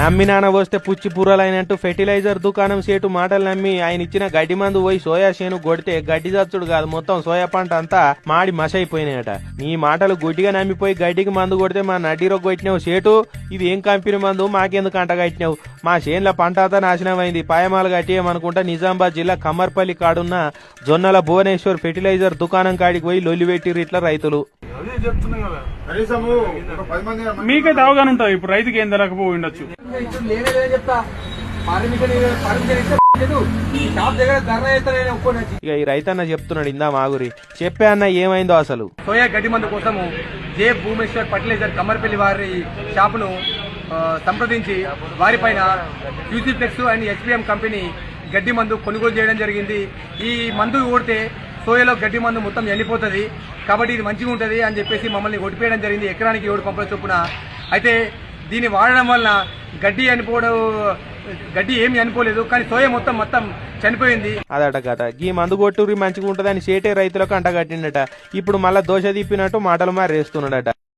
నమ్మి నాన్న వస్తే పుచ్చి పూరలైనట్టు ఫెర్టిలైజర్ దుకాణం సేటు మాటలు నమ్మి ఆయన ఇచ్చిన గడ్డి మందు పోయి సోయా చేను కొడితే గడ్డి చచ్చుడు కాదు. మొత్తం సోయా పంట అంతా మాడి మసైపోయినాయట. నీ మాటలు గుడ్డిగా నమ్మిపోయి గడ్డికి మందు కొడితే మా నడ్డీరో కొట్టినావు సేటు. ఇది ఏం కంపెనీ మందు? మాకెందుకు అంట కట్టినావు? మా చేన్ల పంట అంతా నాశనం అయింది పాయమాలు కట్టేయమనుకుంటా నిజామాబాద్ జిల్లా కమ్మర్పల్లి కాడున్న జొన్నల భువనేశ్వర్ ఫెర్టిలైజర్ దుకాణం కాడికి పోయి లొల్లి పెట్టిరు ఇట్లా రైతులు. మీకైతే అవగాహన ఉంటుంది ఇప్పుడు రైతుకి ఏం తెలకపోయి ఉండొచ్చు. ఇక ఈ రైతన్న చెప్తున్నాడు ఇందా మాగురి. చెప్పే అన్న ఏమైందో అసలు? సోయా గడ్డి మందు కోసము జే భూమేశ్వర్ ఫర్టిలైజర్ కమ్మర్పల్లి వారి షాపును సంప్రదించి వారిపైన ఫ్లెక్స్ అండ్ హెచ్పిఎం కంపెనీ గడ్డి మందు కొనుగోలు చేయడం జరిగింది. ఈ మందు కొడితే సోయలో గడ్డి మందు మొత్తం ఎండిపోతుంది. కాబట్టి ఇది మంచిగా ఉంటుంది అని చెప్పేసి మమ్మల్ని ఒడిపేయడం జరిగింది. ఎకరానికి ఏడు పంపల చొప్పున. అయితే దీన్ని వాడడం వల్ల గడ్డి చనిపోవడం గడ్డి ఏమి చనిపోలేదు కానీ సోయ మొత్తం మొత్తం చనిపోయింది. అదట కథ. గీ మందు కొట్టురి మంచిగా ఉంటుందని సేటే రైతులకు అంటగట్టిండట. ఇప్పుడు మళ్ళా దోశ తిప్పినట్టు మాటలు మారేస్తున్నాడట.